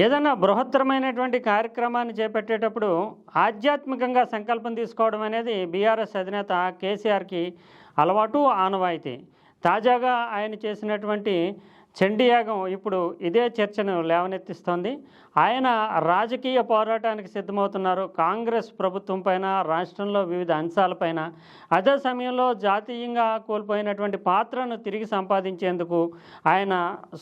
ఏదైనా బృహత్తరమైనటువంటి కార్యక్రమాన్ని చేపట్టేటప్పుడు ఆధ్యాత్మికంగా సంకల్పం తీసుకోవడం అనేది బీఆర్ఎస్ అధినేత కేసీఆర్కి అలవాటు ఆనవాయితీ. తాజాగా ఆయన చేసినటువంటి చండీయాగం ఇప్పుడు ఇదే చర్చను లేవనెత్తిస్తోంది. ఆయన రాజకీయ పోరాటానికి సిద్ధమవుతున్నారు. కాంగ్రెస్ ప్రభుత్వం పైన రాష్ట్రంలో వివిధ అంశాలపైన అదే సమయంలో జాతీయంగా కోల్పోయినటువంటి పాత్రను తిరిగి సంపాదించేందుకు ఆయన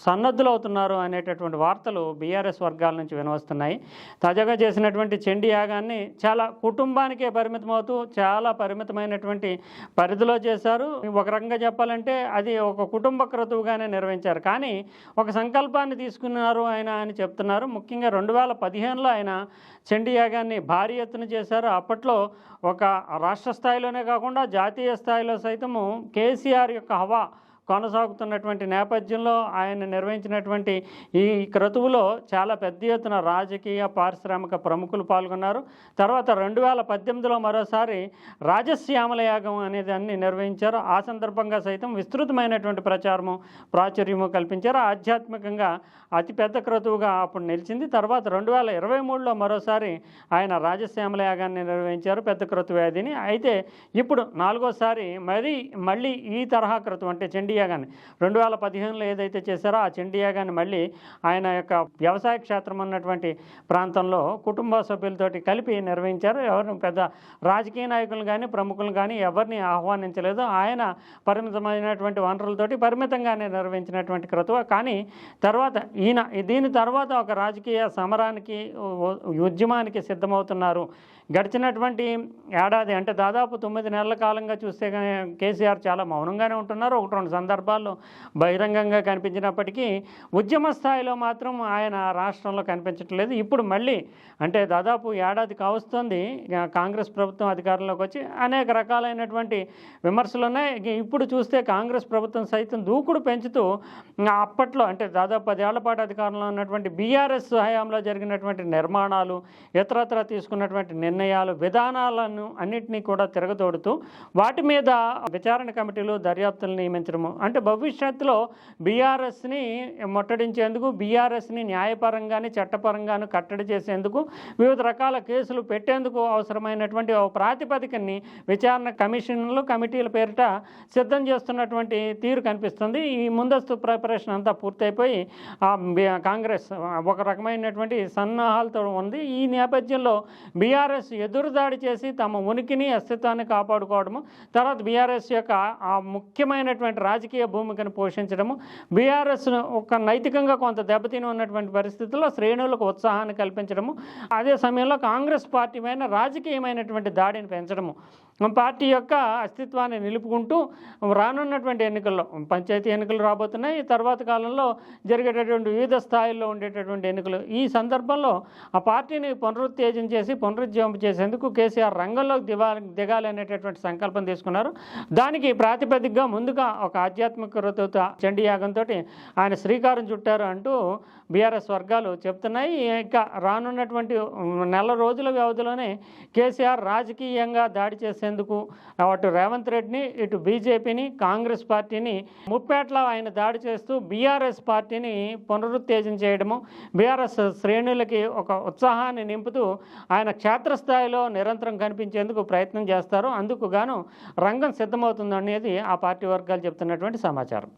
సన్నద్ధులవుతున్నారు అనేటటువంటి వార్తలు బీఆర్ఎస్ వర్గాల నుంచి వినవస్తున్నాయి. తాజాగా చేసినటువంటి చండీ యాగాన్ని చాలా కుటుంబానికే పరిమితమవుతూ చాలా పరిమితమైనటువంటి పరిధిలో చేశారు. ఒక రకంగా చెప్పాలంటే అది ఒక కుటుంబ క్రతువుగానే నిర్వహించారు. కానీ కానీ ఒక సంకల్పాన్ని తీసుకున్నారు ఆయన అని చెప్తున్నారు. ముఖ్యంగా రెండు వేల పదిహేనులో ఆయన చండీ యాగాన్ని భారీ ఎత్తున చేశారు. అప్పట్లో ఒక రాష్ట్ర స్థాయిలోనే కాకుండా జాతీయ స్థాయిలో సైతము కేసీఆర్ యొక్క హవా కొనసాగుతున్నటువంటి నేపథ్యంలో ఆయన నిర్వహించినటువంటి ఈ క్రతువులో చాలా పెద్ద ఎత్తున రాజకీయ పారిశ్రామిక ప్రముఖులు పాల్గొన్నారు. తర్వాత రెండు వేల పద్దెనిమిదిలో మరోసారి రాజశ్యామల యాగం అనే దాన్ని నిర్వహించారు. ఆ సందర్భంగా సైతం విస్తృతమైనటువంటి ప్రచారము ప్రాచుర్యము కల్పించారు. ఆధ్యాత్మికంగా అతిపెద్ద క్రతువుగా అప్పుడు నిలిచింది. తర్వాత రెండు వేల ఇరవై మూడులో మరోసారి ఆయన రాజశ్యామల యాగాన్ని నిర్వహించారు పెద్ద క్రతు వ్యాధిని. అయితే ఇప్పుడు నాలుగోసారి మరీ మళ్ళీ ఈ తరహా క్రతువు అంటే చండీ యాగాన్ని రెండు వేల పదిహేనులో ఏదైతే చేశారో ఆ చండీయాగాన్ని మళ్ళీ ఆయన యొక్క వ్యవసాయ క్షేత్రం ఉన్నటువంటి ప్రాంతంలో కుటుంబ సభ్యులతోటి కలిపి నిర్వహించారు. ఎవరిని పెద్ద రాజకీయ నాయకులు కానీ ప్రముఖులు కానీ ఎవరిని ఆహ్వానించలేదు. ఆయన పరిమితమైనటువంటి వనరులతోటి పరిమితంగానే నిర్వహించినటువంటి క్రతువ. కానీ తర్వాత ఈయన దీని తర్వాత ఒక రాజకీయ సమరానికి ఉద్యమానికి సిద్ధమవుతున్నారు. గడిచినటువంటి ఏడాది అంటే దాదాపు తొమ్మిది నెలల కాలంగా చూస్తే కేసీఆర్ చాలా మౌనంగానే ఉంటున్నారు. ఒకటి రెండు సందర్భాల్లో బహిరంగంగా కనిపించినప్పటికీ ఉద్యమ స్థాయిలో మాత్రం ఆయన రాష్ట్రంలో కనిపించట్లేదు ఇప్పుడు మళ్ళీ అంటే దాదాపు ఏడాది కావస్తుంది కాంగ్రెస్ ప్రభుత్వం అధికారంలోకి వచ్చి అనేక రకాలైనటువంటి విమర్శలు ఉన్నాయి. ఇప్పుడు చూస్తే కాంగ్రెస్ ప్రభుత్వం సైతం దూకుడు పెంచుతూ అప్పట్లో అంటే దాదాపు పదేళ్ళ పాటు అధికారంలో ఉన్నటువంటి బీఆర్ఎస్ హయాంలో జరిగినటువంటి నిర్మాణాలు ఇతరత్ర తీసుకున్నటువంటి నిర్ణయాలు విధానాలను అన్నింటినీ కూడా తిరగతోడుతూ వాటి మీద విచారణ కమిటీలు దర్యాప్తులు నియమించడము అంటే భవిష్యత్తులో బీఆర్ఎస్ని ముట్టడించేందుకు బీఆర్ఎస్ని న్యాయపరంగానే చట్టపరంగాను కట్టడి చేసేందుకు వివిధ రకాల కేసులు పెట్టేందుకు అవసరమైనటువంటి ఒక ప్రాతిపదికని విచారణ కమిషన్లు కమిటీల పేరిట సిద్ధం చేస్తున్నటువంటి తీరు కనిపిస్తుంది. ఈ ముందస్తు ప్రిపరేషన్ అంతా పూర్తయిపోయి ఆ కాంగ్రెస్ ఒక రకమైనటువంటి సన్నాహాలతో ఉంది. ఈ నేపథ్యంలో బీఆర్ఎస్ ఎదురుదాడి చేసి తమ ఉనికిని అస్తిత్వాన్ని కాపాడుకోవడము తర్వాత బీఆర్ఎస్ యొక్క ఆ ముఖ్యమైనటువంటి రాజకీయ భూమికను పోషించడము బీఆర్ఎస్ను ఒక నైతికంగా కొంత దెబ్బతిని ఉన్నటువంటి పరిస్థితుల్లో శ్రేణులకు ఉత్సాహాన్ని కల్పించడము అదే సమయంలో కాంగ్రెస్ పార్టీ పైన రాజకీయమైనటువంటి దాడిని పెంచడము. పార్టీ యొక్క అస్తిత్వాన్ని నిలుపుకుంటూ రానున్నటువంటి ఎన్నికల్లో పంచాయతీ ఎన్నికలు రాబోతున్నాయి. తర్వాత కాలంలో జరిగేటటువంటి వివిధ స్థాయిల్లో ఉండేటటువంటి ఎన్నికలు. ఈ సందర్భంలో ఆ పార్టీని పునరుత్తేజం చేసి పునరుజ్జీవం చేసేందుకు కేసీఆర్ రంగంలోకి దివా దిగాలి అనేటటువంటి సంకల్పం తీసుకున్నారు. దానికి ప్రాతిపదికగా ముందుగా ఒక ఆధ్యాత్మిక రుతుత చండీ యాగంతో ఆయన శ్రీకారం చుట్టారు అంటూ బీఆర్ఎస్ వర్గాలు చెప్తున్నాయి. ఇక రానున్నటువంటి నెల రోజుల వ్యవధిలోనే కేసీఆర్ రాజకీయంగా దాడి చేసే ఎందుకు అటు రేవంత్ రెడ్డిని ఇటు బీజేపీని కాంగ్రెస్ పార్టీని ముప్పేట్లో ఆయన దాడి చేస్తూ బీఆర్ఎస్ పార్టీని పునరుత్తేజం చేయడము బీఆర్ఎస్ శ్రేణులకి ఒక ఉత్సాహాన్ని నింపుతూ ఆయన క్షేత్రస్థాయిలో నిరంతరం కనిపించేందుకు ప్రయత్నం చేస్తారు. అందుకు గాను రంగం సిద్ధమవుతుందనేది ఆ పార్టీ వర్గాలు చెప్తున్నటువంటి సమాచారం.